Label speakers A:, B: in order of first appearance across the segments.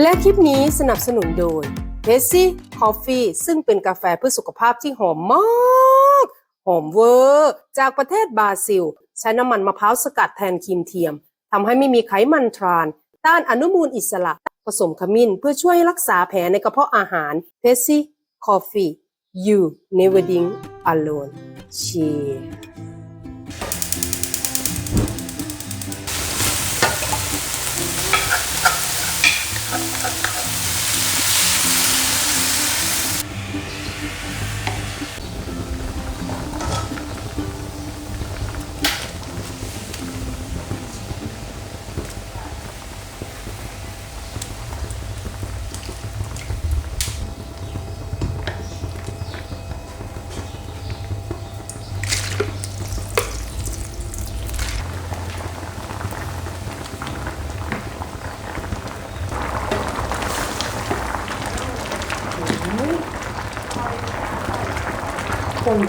A: และคลิปนี้สนับสนุนโดย p e s s y Coffee ซึ่งเป็นกาแฟเพื่อสุขภาพที่หอมมาก หอมเวอร์ จากประเทศบราซิล ใช้น้ำมันมะพร้าวสกัดแทนครีมเทียมทำให้ไม่มีไขมันทราน ต้านอนุมูลอิสระ ผสมขมิ้นเพื่อช่วยรักษาแผลในกระเพาะอาหาร p e s s y Coffee You Never Drink Alone Cheers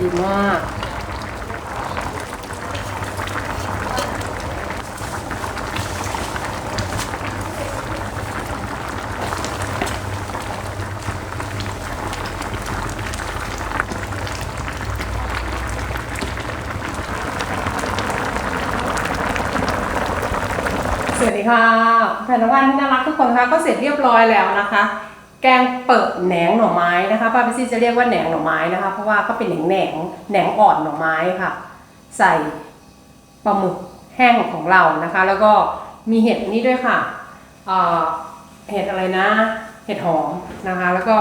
A: ดีมาก
B: สวัสดีค่ะแฟนวันที่น่ารักทุกคนคะก็เสร็จเรียบร้อยแล้วนะคะ แกงเปิดแหนงหน่อไม้นะคะป้าพิซี่จะเรียกว่าแหนงหน่อไม้นะคะ เพราะว่าก็เป็นแหนงแหนงแหนงอ่อนหน่อไม้ค่ะ ใส่ปลาหมึกแห้งของเรานะคะ แล้วก็มีเห็ดนี้ด้วยค่ะเเห็ดอะไรนะ เห็ดหอมนะคะ แล้วก็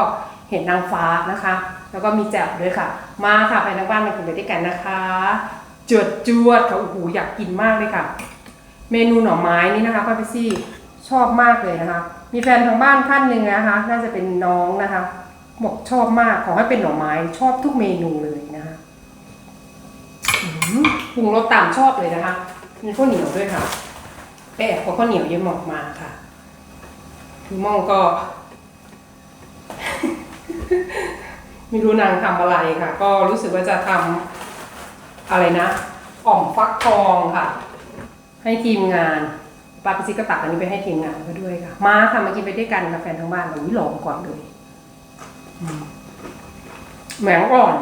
B: เห็ดนางฟ้านะคะ แล้วก็มีแจ่วด้วยค่ะ มาค่ะไปทางบ้านมากินไปด้วยกันนะคะจวดจวดค่ะโอ้โหอยากกินมากเลยค่ะ เมนูหน่อไม้นี่นะคะป้าพิซี่ชอบมากเลยนะคะ มีแฟนทางบ้านท่านหนึ่งนะคะ น่าจะเป็นน้องนะคะบอกชอบมากขอให้เป็นหน่อไม้ ชอบทุกเมนูเลยนะคะอืมปรุงรสตามชอบเลยนะคะ มีข้าวเหนียวด้วยค่ะแอบเอาข้าวเหนียวเยอะหมอกมาค่ะพี่มองก็ ไม่รู้นางทำอะไรค่ะ ก็รู้สึกว่าจะทำอะไรนะอ่อมฟักทองค่ะ ให้ทีมงาน ปาปิซิก็ตักอันนี้ไปให้ทีมงานก็ด้วยค่ะ มาค่ะมากินไปด้วยกันกับแฟนทั้งบ้านวันนี้ลองก่อนเลยแหมงอ่อน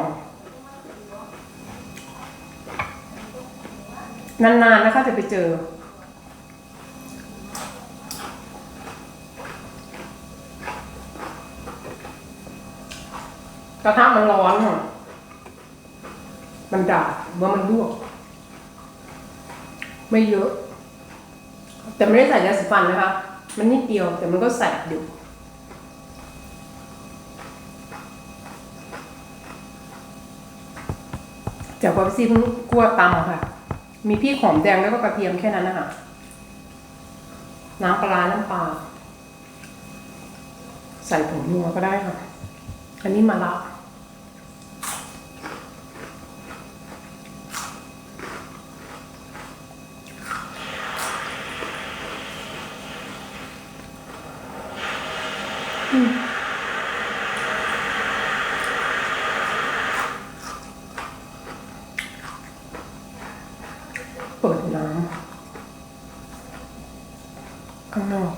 B: นานๆนะคะจะไปเจอ กระทะมันร้อนค่ะมันดาเมื่อมันลวก ไม่เยอะ แต่ไม่ได้ใส่ยาสีฟันนะคะ มันนิดเดียวแต่มันก็แสบอยู่จากปาซี่เพิ่งคั่วตำค่ะ มีพริกหอมแดงแล้วก็กระเทียมแค่นั้นนะคะน้ำปลาร้าน้ำปลา ใส่ผงนัวก็ได้ค่ะ อันนี้มาละ เปิดน้ำข้างนอก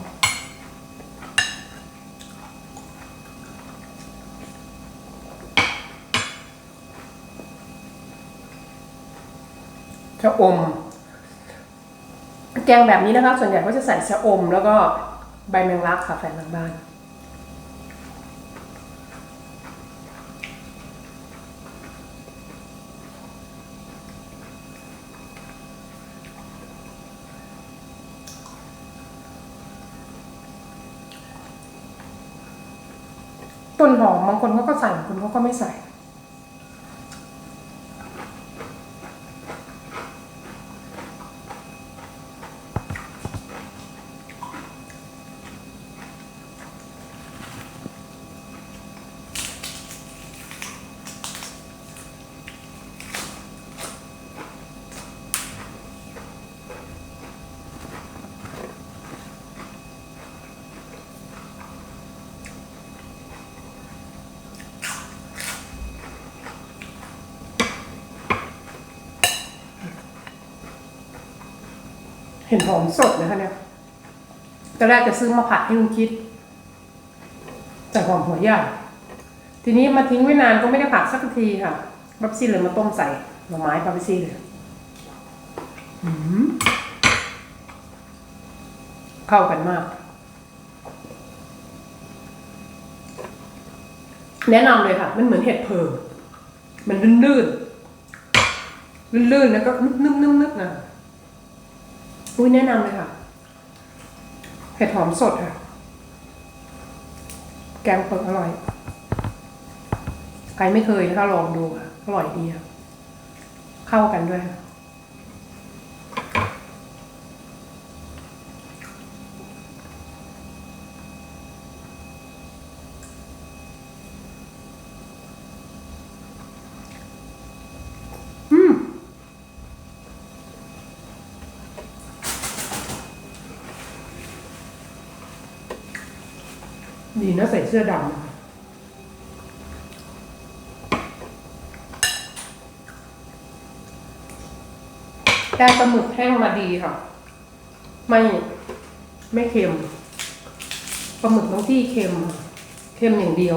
B: ชะอม แกงแบบนี้นะคะ ส่วนใหญ่ก็จะใส่ชะอม แล้วก็ใบแมงลักค่ะแฟนทางบ้านต้นหอมบางคนเขาก็ใส่บางคนเขาก็ไม่ใส่ เห็นหอมสดนะคะเนี่ยตอนแรกจะซื้อมาผัดให้ลุงคิด แต่หอมหัวใหญ่ทีนี้มาทิ้งไว้นานก็ไม่ได้ผัดสักทีค่ะบับซี่เลยมาต้มใส่หน่อไม้บับซี่เลยอืมเข้ากันมาก แนะนำเลยค่ะ มันเหมือนเห็ดเพิงมันลื่นๆลื่นๆแล้วก็นึบๆๆๆนะ อุ้ยแนะนำเลยค่ะ เห็ดหอมสดค่ะ แกงเปิดอร่อย ใครไม่เคยนะคะลองดูค่ะ อร่อยดีค่ะ เข้ากันด้วยค่ะ ดีนะใส่เสื้อดำได้ปลาหมึกแห้งมาดีค่ะ ไม่ไม่เค็มปลาหมึกบางที่เค็ม เค็มอย่างเดียว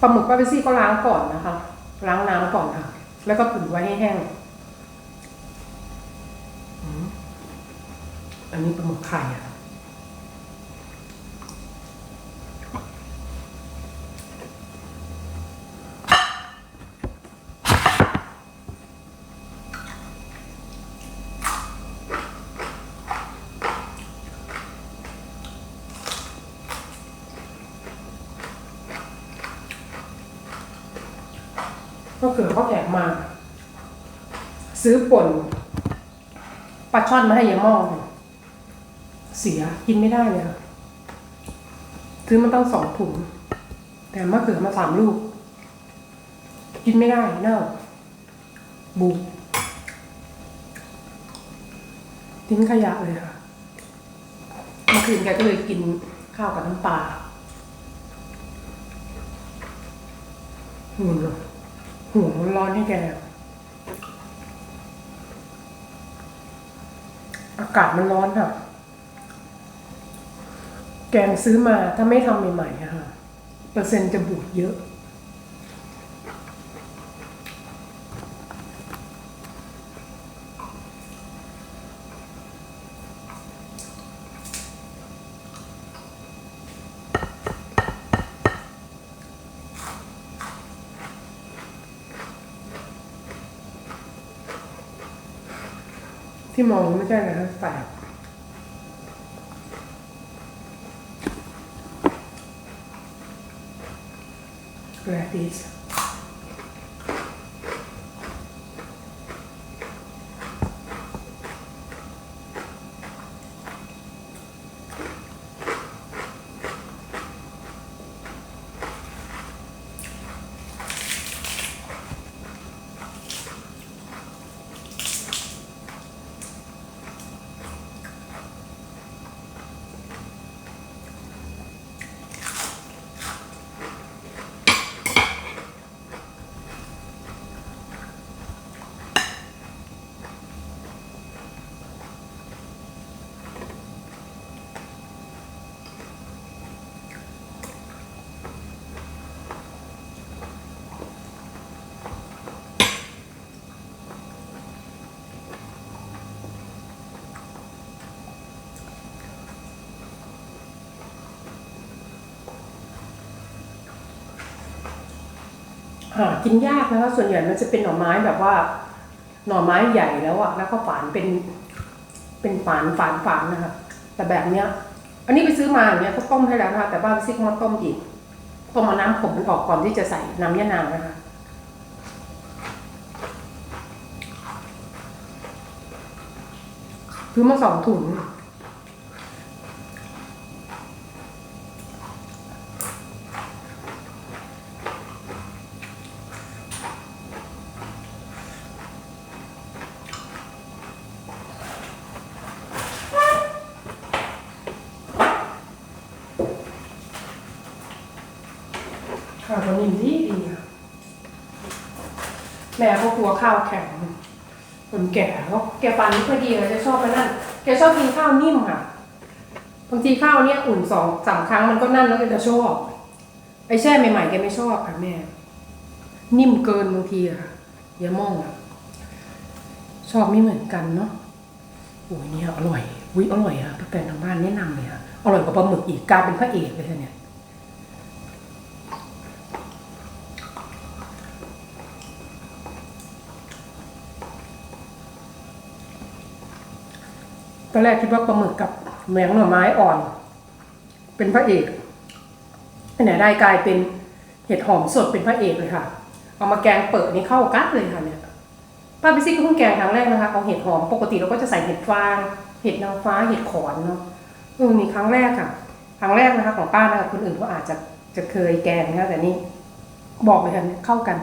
B: ปลาหมึกปลาเปซี่ก็ล้างก่อนนะคะ ล้างน้ำก่อนค่ะ แล้วก็ตุ๋นไว้ให้แห้ง อันนี้ปลาหมึกไข่อะก็คือเขาแถมมา ซื้อป่นปลาช่อนมาให้ยายหม้อเสียกินไม่ได้เลยค่ะซื้อมันต้องสองถุง แต่มะเขือมาสามลูก กินไม่ได้เน่าบูทิ้งขยะเลยค่ะเมื่อคืนแกก็เลยกินข้าวกับน้ำปลาหุ่นเลยหัวมันร้อนให้แก อากาศมันร้อนค่ะแกงซื้อมาถ้าไม่ทำใหม่ๆอะค่ะ เปอร์เซ็นต์จะบูดเยอะ ที่มองไม่ใช่นะแสบแกรดิส หากินยากนะคะส่วนใหญ่มันจะเป็นหน่อไม้แบบว่า หน่อไม้ใหญ่แล้วอะแล้วก็ฝานเป็น เป็นฝานฝานฝานนะคะแต่แบบเนี้ย อันนี้ไปซื้อมาอย่างเนี้ยเขาต้มให้แล้วนะคะแต่บ้านซิกมาต้มอีกต้องเอาน้ำขมมันออกก่อนที่จะใส่น้ำยะนางนะคะซื้อมาสองถุง ข้าวก็นิ่มดีดีอะแม่ก็กลัวข้าวแข็งคนแก่เขาแกฟันไม่ค่อยดีเลยจะชอบไปนั่นแกชอบกินข้าวนิ่มค่ะบางทีข้าวเนี้ยอุ่นสองสามครั้งมันก็นั่นแล้วแกจะชอบไอ้แช่ใหม่ๆแกไม่ชอบค่ะแม่ นิ่มเกินบางทีอะอย่ามองอะชอบไม่เหมือนกันเนาะโอ้ยเนี่ยอร่อยวิอร่อยอะป้าแฟนทางบ้านแนะนำเลยอะอร่อยกว่าปลาหมึกอีกกลายเป็นพระเอกเลยเนี่ย อนแรกคิดว่าปลาหมึกกับแมงหน่อไม้อ่อน เป็นพระเอกไปไหนได้กลายเป็นเห็ดหอมสดเป็นพระเอกเลยค่ะ เอามาแกงเปิดนี่เข้ากัดเลยค่ะเนี่ยป้าพิซิกก็เพิ่งแกงครั้งแรกนะคะเอาเห็ดหอมปกติเราก็จะใส่เห็ดฟาง เห็ดนางฟ้าเห็ดขอนเนาะเออนี่ครั้งแรกค่ะ ครั้งแรกนะคะ ของป้านะคะคนอื่นก็อาจจะจะเคยแกงนะคะแต่นี่บอกเลยค่ะเข้ากัน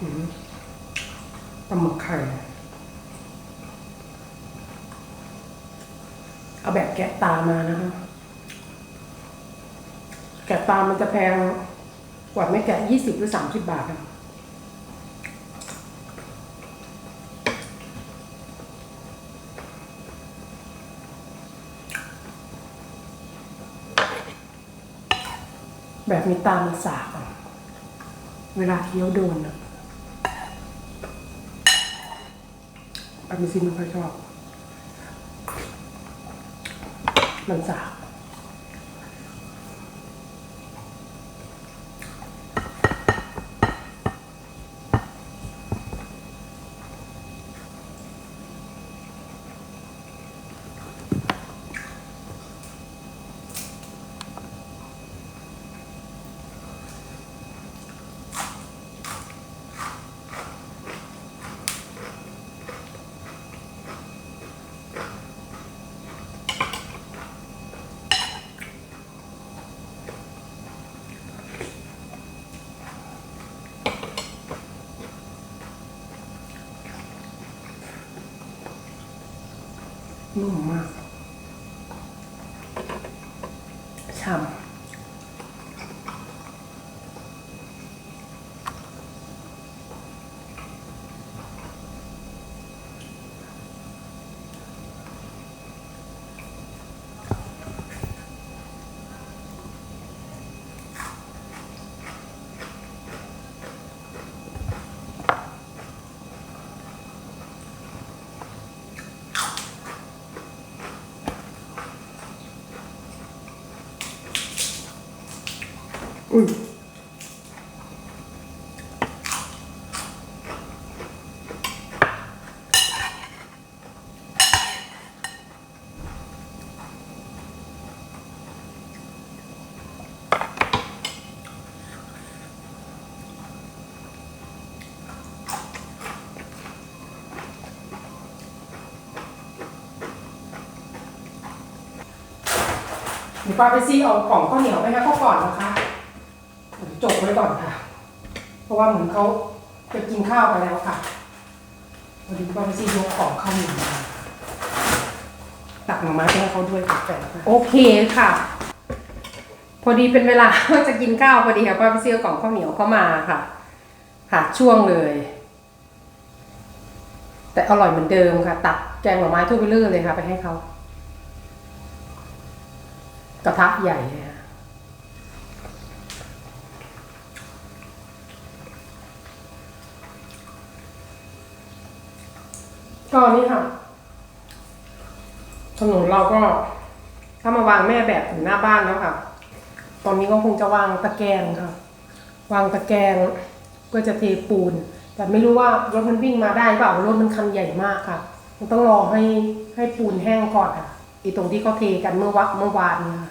B: ปลาหมึกไข่ เอาแบบแกะตามานะคะ แกะตามันจะแพงกว่าไม่แกะยี่สิบหรือสามสิบบาทอะแบบมีตามันสากเวลาเคี้ยวโดนอะ อันนี้ซิไม่ค่อยชอบ มันสาก นุ่ อุ้ยเดี๋ยวป้าไปซีเอากล่องข้าวเหนียวไปให้เขาก่อนนะคะ จบไว้ก่อนค่ะ เพราะว่าเหมือนเขาจะกินข้าวกันแล้วค่ะพอดีป้าไปซี่ยกของข้าวเหนียวมาตักหน่อไม้ไปให้เขาด้วยกับแฟนค่ะโอเคค่ะ พอดีเป็นเวลา ว่าจะกินข้าวพอดีค่ะป้าไปซี่เอกล่องข้าวเหนียวเข้ามาค่ะหาช่วงเลย แต่อร่อยเหมือนเดิมค่ะ ตักแกงหน่อไม้ทั่วไปเรื่อยเลยค่ะ ไปให้เขากระทะใหญ่เลยค่ะ ก็นี่ค่ะ ถนนเราก็ถ้ามาวางแม่แบบถึงหน้าบ้านแล้วค่ะ ตอนนี้ก็คงจะวางตะแกรงค่ะ วางตะแกรงเพื่อจะเทปูน แต่ไม่รู้ว่ารถมันวิ่งมาได้เปล่ารถมันคันใหญ่มากค่ะ มันต้องรอให้ให้ปูนแห้งก่อนค่ะอีตรงที่เขาเทกันเมื่อวักเมื่อวานเนี่ยค่ะ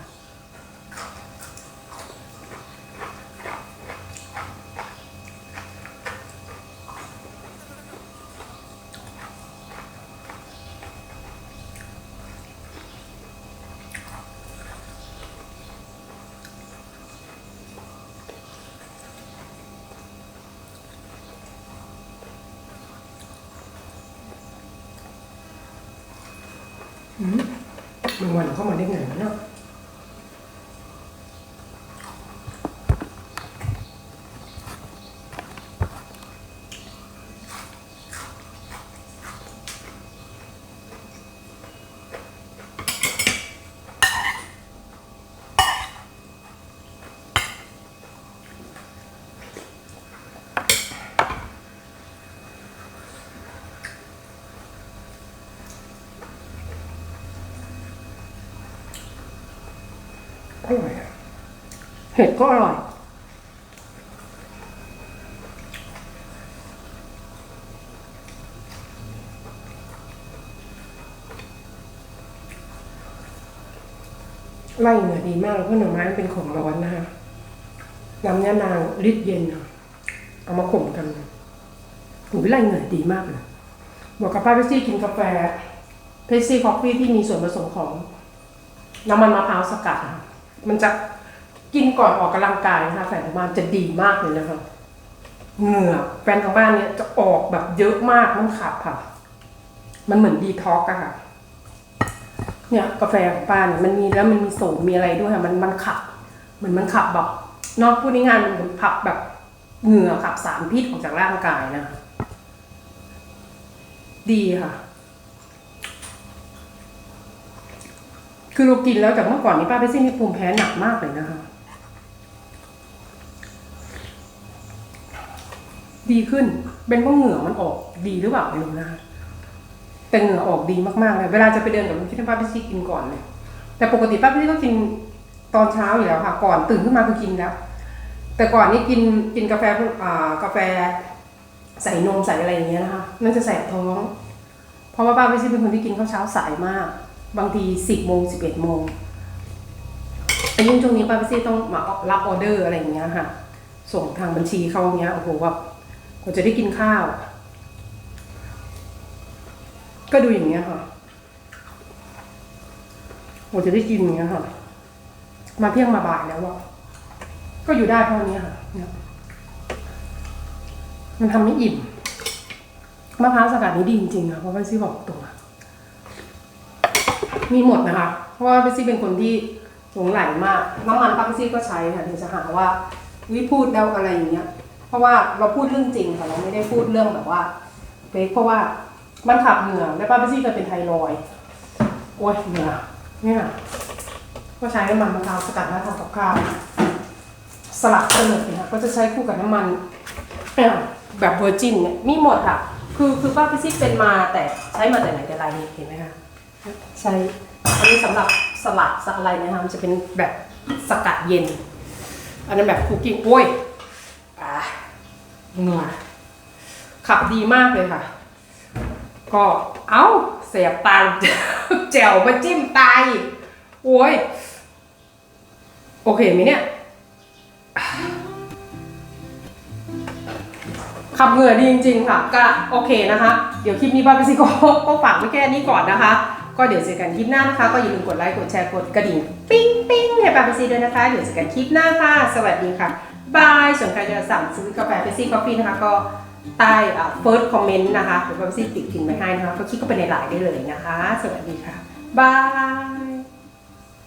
B: มันวันเข้ามาได้ไงเนี่อร่อยอะ เห็ดก็อร่อย ไล่เหนือดีมากแล้วก็หน่อไม้เป็นของร้อนนะคะน้ำยานางริดเย็น เอามาข่มกันหูไล่เหนือดีมากเลยบอกกับป้าเพซี่กินกาแฟเพซี่คอฟฟี่ที่มีส่วนผสมของน้ำมันมะพร้าวสกัดอะ มันจะกินก่อนออกกำลังกายนะคะแฟนทางบ้านจะดีมากเลยนะคะเหงื่อแฟนทางบ้านเนี่ยจะออกแบบเยอะมากมันขับค่ะ มันเหมือนดีท็อกอะค่ะ เนี่ยกาแฟของป้าเนี่ยมันมีแล้วมันมีโสมมีอะไรด้วยค่ะมันมันขับ เหมือนมันขับแบบนอกพูดง่ายๆมันเหมือนขับแบบเหงื่อขับสารพิษออกจากร่างกายนะ ดีค่ะ คือเรากินแล้วแต่เมื่อก่อนนี้ป้าไปซี่มีภูมิแพ้หนักมากเลยนะคะ ดีขึ้น เป็นเพราะเหงื่อมันออกดีหรือเปล่าไม่รู้นะคะแต่เหงื่อออกดีมากๆเลยเวลาจะไปเดินกับลุงคิดว่าป้าไปซี่กินก่อนเลย แต่ปกติป้าไปซี่ก็กินตอนเช้าอยู่แล้วค่ะ ก่อนตื่นขึ้นมาคือกินแล้ว แต่ก่อนนี้กินกินกาแฟกอ่ากาแฟใส่นมใส่อะไรอย่างเงี้ยนะคะนั่นจะแสบท้อง เพราะว่าป้าไปซี่เป็นคนที่กินข้าวเช้าสายมาก บางทีสิบโมงสิบเอ็ดโมงแต่ยิ่งช่วงนี้ป้าพิซี่ต้องมารับออเดอร์อะไรอย่างเงี้ยค่ะ ส่งทางบัญชีเขาอย่างเงี้ยโอ้โหแบบกว่าจะได้กินข้าว ก็ดูอย่างเงี้ยค่ะกว่าจะได้กินอย่างเงี้ยค่ะ มาเที่ยงมาบ่ายแล้วอะก็อยู่ได้เพรานี้ค่ะเนี่ยมันทำให้อิ่มมะพร้าวสกัดนี้ดีจริงๆค่ะเพราะว่าซี่บอกตรงอะ มีหมดนะคะ เพราะว่าพี่ซี่เป็นคนที่หลงไหลมากน้ำมันป้าพี่ซี่ก็ใช้ค่ะเดี๋ยวจะหาว่าวิพูดแล้วอะไรอย่างเงี้ย เพราะว่าเราพูดเรื่องจริงค่ะเราไม่ได้พูดเรื่องแบบว่าเฟกเพราะว่ามันขับเหงื่อและป้าพี่ซี่เคยเป็นไทรอยโอ้ยเหงื่อเนี่ยก็ใช้น้ำมันมะพร้าวสกัดแล้วทำกับข้าวสลัดเสลดนะคะก็จะใช้คู่กับน้ำมันแบบเวอร์จินเนี่ยมีหมดค่ะ คือคือป้าพี่ซี่เป็นมาแต่ใช้มาแต่ไหนแต่ไรนี่เห็นไหมคะ ใช่อันนี้สำหรับสลัดสักอะไรนะคะมันจะเป็นแบบสกัดเย็น อันนั้นแบบคุกกิ้งโอ้ยอะเหงื่อขับดีมากเลยค่ะ ก็เอ้าเสียบตาแจ๋วมาจิ้มตายโอ้ย โอเคไหมเนี่ย ขับเหงื่อดีจริง ๆ ค่ะ ก็โอเคนะคะ เดี๋ยวคลิปนี้บ้าไปสิก็ก็ฝากไว้แค่นี้ก่อนนะคะ ก็เดี๋ยวเจอกันคลิปหน้านะคะ ก็อย่าลืมกดไลค์ กดแชร์ กดกระดิ่ง ปิ้งปิ้งให้ปาเปซี่ด้วยนะคะ เดี๋ยวเจอกันคลิปหน้าค่ะ สวัสดีค่ะ บายส่วนใครจะสั่งซื้อกาแฟเปซี่กาแฟนะคะ ก็ใต้เฟิร์สคอมเมนต์นะคะเดี๋ยวบ้าเปซี่ติดพิมพ์ไว้ให้นะคะ ก็คลิกเข้าไปในไลน์ได้เลยนะคะ สวัสดีค่ะ บาย